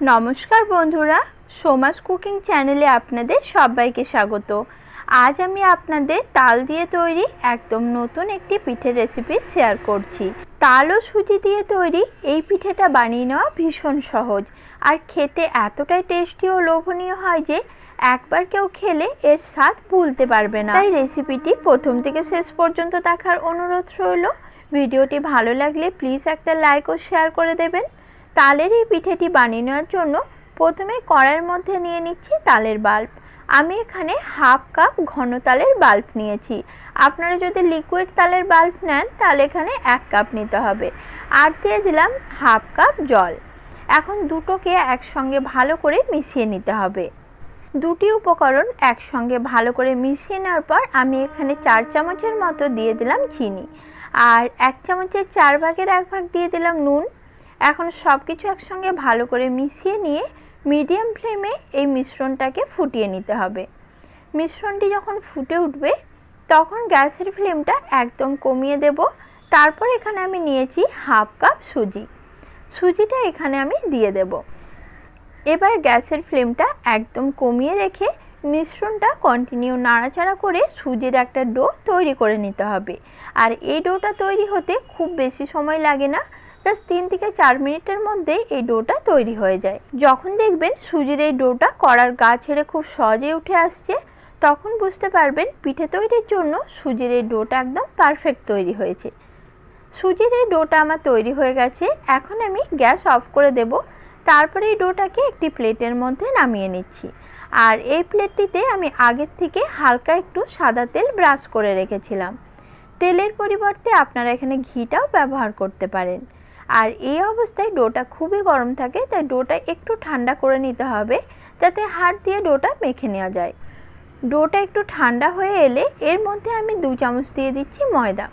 নমস্কার বন্ধুরা, সোমাস কুকিং চ্যানেলে আপনাদের সবাইকে স্বাগত। আজ আমি আপনাদের তাল দিয়ে তৈরি একদম নতুন একটি পিঠের রেসিপি শেয়ার করছি। তাল ও সুজি দিয়ে তৈরি এই পিঠেটা বানিয়ে নেওয়া ভীষণ সহজ। আর খেতে এতটাই টেস্টি ও লোভনীয় হয় যে, একবার কেউ খেলে এর স্বাদ ভুলতে পারবে না। তাই রেসিপিটি প্রথম থেকে শেষ পর্যন্ত দেখার অনুরোধ রইল। ভিডিওটি ভালো লাগলে প্লিজ একটা লাইক ও শেয়ার করে দেবেন। তালের এই পিঠেটি বানিয়ে নেওয়ার জন্য প্রথমে কড়াইয়ের মধ্যে নিয়ে নিচ্ছি তালের বাল্ব। আমি এখানে হাফ কাপ ঘন তালের বাল্ব নিয়েছি। আপনারা যদি লিকুইড তালের বাল্ব নেন, তাহলে এখানে এক কাপ নিতে হবে। আর দিয়ে দিলাম হাফ কাপ জল। এখন দুটোকে একসঙ্গে ভালো করে মিশিয়ে নিতে হবে। দুটি উপকরণ একসঙ্গে ভালো করে মিশিয়ে নেওয়ার পর আমি এখানে চার চামচের মতো দিয়ে দিলাম চিনি। আর এক চামচের চার ভাগের এক ভাগ দিয়ে দিলাম নুন। এখন সব কিছু একসঙ্গে ভালো করে মিশিয়ে নিয়ে মিডিয়াম ফ্লেমে এই মিশ্রণটাকে ফুটিয়ে নিতে হবে। মিশ্রণটি যখন ফুটে উঠবে, তখন গ্যাসের ফ্লেমটা একদম কমিয়ে দেব। তারপর এখানে আমি নিয়েছি হাফ কাপ সুজি। সুজিটা এখানে আমি দিয়ে দেব। এবার গ্যাসের ফ্লেমটা একদম কমিয়ে রেখে মিশ্রণটা কন্টিনিউ নাড়াচাড়া করে সুজির একটা ডো তৈরি করে নিতে হবে। আর এই ডোটা তৈরি হতে খুব বেশি সময় লাগে না। জাস্ট তিন থেকে চার মিনিটের মধ্যে এই ডোটা তৈরি হয়ে যায়। যখন দেখবেন সুজির এই ডোটা কড়ার গা ছেড়ে খুব সহজে উঠে আসছে, তখন বুঝতে পারবেন পিঠে তৈরির জন্য সুজির এই ডোটা একদম পারফেক্ট তৈরি হয়েছে। সুজির এই ডোটা আমার তৈরি হয়ে গেছে, এখন আমি গ্যাস অফ করে দেব। তারপরে এই ডোটাকে একটি প্লেটের মধ্যে নামিয়ে নিচ্ছি। আর এই প্লেটটিতে আমি আগের থেকে হালকা একটু সাদা তেল ব্রাশ করে রেখেছিলাম। তেলের পরিবর্তে আপনারা এখানে ঘিটাও ব্যবহার করতে পারেন। আর এই অবস্থায় ডোটা খুবই গরম থাকে, তাই ডোটা একটু ঠান্ডা করে নিতে হবে যাতে হাত দিয়ে ডোটা মেখে নেওয়া যায়। ডোটা একটু ঠান্ডা হয়ে এলে এর মধ্যে আমি দু চামচ দিয়ে দিচ্ছি ময়দা।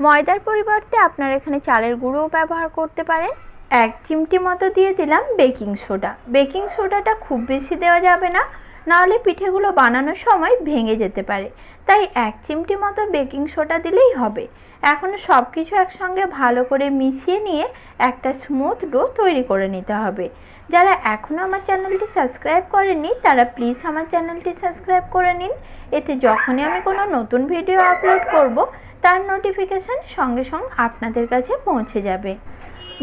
ময়দার পরিবর্তে আপনারা এখানে চালের গুঁড়োও ব্যবহার করতে পারেন। এক চিমটি মতো দিয়ে দিলাম বেকিং সোডা। বেকিং সোডাটা খুব বেশি দেওয়া যাবে না। নাহলে পিঠেগুলো বানানোর সময় ভেঙে যেতে পারে। তাই এক চিমটি মতো বেকিং সোডা দিলেই হবে। এখন সব কিছু একসঙ্গে ভালো করে মিশিয়ে নিয়ে একটা স্মুথ ডো তৈরি করে নিতে হবে। যারা এখনও আমার চ্যানেলটি সাবস্ক্রাইব করেননি, তারা প্লিজ আমার চ্যানেলটি সাবস্ক্রাইব করে নিন। এতে যখনই আমি কোনো নতুন ভিডিও আপলোড করব, তার নোটিফিকেশান সঙ্গে সঙ্গে আপনাদের কাছে পৌঁছে যাবে।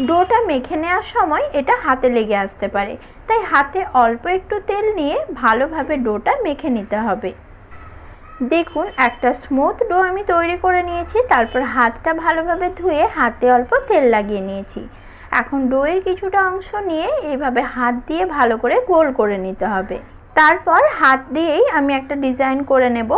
ডোটা মেখে নেওয়ার সময় এটা হাতে লেগে আসতে পারে। তাই হাতে অল্প একটু তেল নিয়ে ভালোভাবে ডোটা মেখে নিতে হবে। দেখুন, একটা স্মুথ ডো আমি তৈরি করে নিয়েছি, তারপর হাতটা ভালোভাবে ধুয়ে হাতে অল্প তেল লাগিয়ে নিয়েছি। এখন ডোয়ের কিছুটা অংশ নিয়ে এইভাবে হাত দিয়ে ভালো করে গোল করে নিতে হবে। তারপর হাত দিয়েই আমি একটা ডিজাইন করে নেব।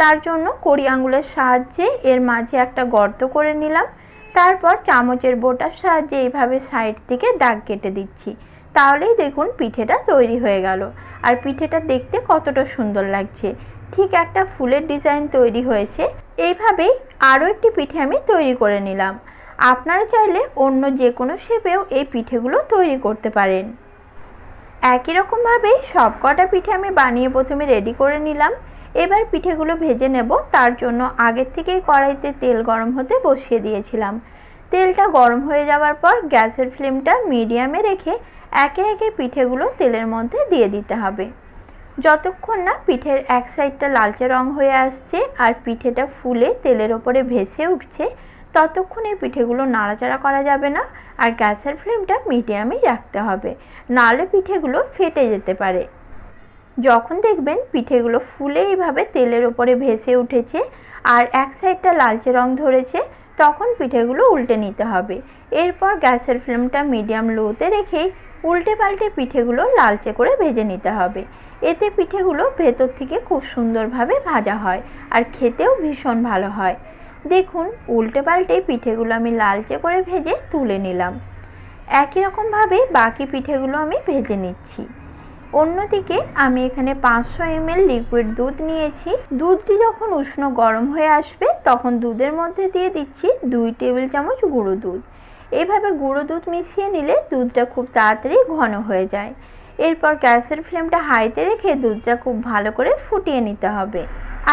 তার জন্য কড়ি আঙুলের সাহায্যে এর মাঝে একটা গর্ত করে নিলাম। তারপর চামচের বোটার সাহায্যে এইভাবে সাইড থেকে দাগ কেটে দিচ্ছি। তাহলেই দেখুন পিঠেটা তৈরি হয়ে গেল। আর পিঠেটা দেখতে কতটা সুন্দর লাগছে। ঠিক একটা ফুলের ডিজাইন তৈরি হয়েছে। এইভাবেই আরও একটি পিঠে আমি তৈরি করে নিলাম। আপনারা চাইলে অন্য যে কোনো শেপেও এই পিঠেগুলো তৈরি করতে পারেন। একই রকমভাবেই সব কটা পিঠে আমি বানিয়ে প্রথমে রেডি করে নিলাম। এবার পিঠেগুলো ভেজে নেব। তার জন্য আগের থেকেই কড়াইতে তেল গরম হতে বসিয়ে দিয়েছিলাম। তেলটা গরম হয়ে যাওয়ার পর গ্যাসের ফ্লেমটা মিডিয়ামে রেখে একে একে পিঠেগুলো তেলের মধ্যে দিয়ে দিতে হবে। যতক্ষণ না পিঠের এক সাইডটা লালচে রং হয়ে আসছে আর পিঠেটা ফুলে তেলের ওপরে ভেসে উঠছে, ততক্ষণ এই পিঠেগুলো নাড়াচাড়া করা যাবে না আর গ্যাসের ফ্লেমটা মিডিয়ামেই রাখতে হবে। নাহলে পিঠেগুলো ফেটে যেতে পারে। যখন দেখবেন পিঠেগুলো ফুলে এইভাবে তেলের ওপরে ভেসে উঠেছে আর এক সাইডটা লালচে রং ধরেছে, তখন পিঠেগুলো উল্টে নিতে হবে। এরপর গ্যাসের ফ্লেমটা মিডিয়াম লোতে রেখেই উল্টে পাল্টে পিঠেগুলো লালচে করে ভেজে নিতে হবে। এতে পিঠেগুলো ভেতর থেকে খুব সুন্দরভাবে ভাজা হয় আর খেতেও ভীষণ ভালো হয়। দেখুন, উল্টে পাল্টে পিঠেগুলো আমি লালচে করে ভেজে তুলে নিলাম। একই রকমভাবে বাকি পিঠেগুলো আমি ভেজে নিচ্ছি। অন্যদিকে আমি এখানে পাঁচশো এমএল লিকুইড দুধ নিয়েছি। দুধটি যখন উষ্ণ গরম হয়ে আসবে, তখন দুধের মধ্যে দিয়ে দিচ্ছি দুই টেবিল চামচ গুঁড়ো দুধ। এইভাবে গুঁড়ো দুধ মিশিয়ে নিলে দুধটা খুব তাড়াতাড়ি ঘন হয়ে যায়। এরপর গ্যাসের ফ্লেমটা হাইতে রেখে দুধটা খুব ভালো করে ফুটিয়ে নিতে হবে।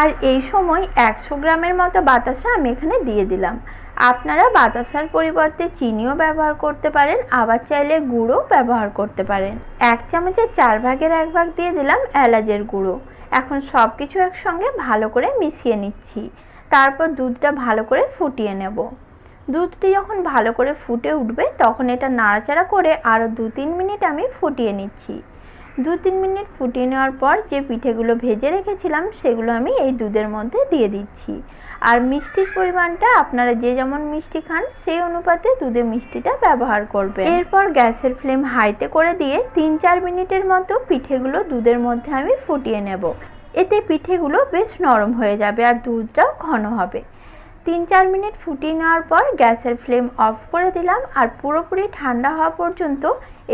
আর এই সময় একশো গ্রামের মতো বাতাসা আমি এখানে দিয়ে দিলাম। আপনারা বাতাসার পরিবর্তে চিনিও ব্যবহার করতে পারেন, আবার চাইলে গুঁড়ো ব্যবহার করতে পারেন। এক চামচের চার ভাগের এক ভাগ দিয়ে দিলাম এলাচের গুঁড়ো। এখন সব কিছু একসঙ্গে ভালো করে মিশিয়ে নিচ্ছি। তারপর দুধটা ভালো করে ফুটিয়ে নেব। দুধটি যখন ভালো করে ফুটে উঠবে, তখন এটা নাড়াচাড়া করে আরও দু তিন মিনিট আমি ফুটিয়ে নিচ্ছি। দু তিন মিনিট ফুটিয়ে নেওয়ার পর যে পিঠেগুলো ভেজে রেখেছিলাম, সেগুলো আমি এই দুধের মধ্যে দিয়ে দিচ্ছি। আর মিষ্টির পরিমাণটা আপনারা যে যেমন মিষ্টি খান, সেই অনুপাতে দুধে মিষ্টিটা ব্যবহার করবে এরপর গ্যাসের ফ্লেম হাইতে করে দিয়ে তিন চার মিনিটের মতো পিঠেগুলো দুধের মধ্যে আমি ফুটিয়ে নেব। এতে পিঠেগুলো বেশ নরম হয়ে যাবে আর দুধটাও ঘন হবে। তিন চার মিনিট ফুটিয়ে নেওয়ার পর গ্যাসের ফ্লেম অফ করে দিলাম আর পুরোপুরি ঠান্ডা হওয়া পর্যন্ত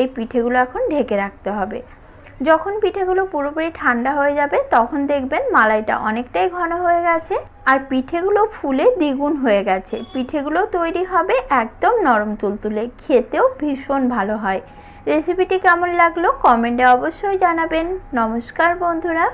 এই পিঠেগুলো এখন ঢেকে রাখতে হবে। যখন পিঠেগুলো পুরোপুরি ঠান্ডা হয়ে যাবে, তখন দেখবেন মালাইটা অনেকটাই ঘন হয়ে গেছে আর পিঠেগুলো ফুলে দ্বিগুণ হয়ে গেছে। পিঠেগুলো তৈরি হবে একদম নরম তুলতুলে, খেতেও ভীষণ ভালো হয়। রেসিপিটি কেমন লাগল কমেন্টে অবশ্যই জানাবেন। নমস্কার বন্ধুরা।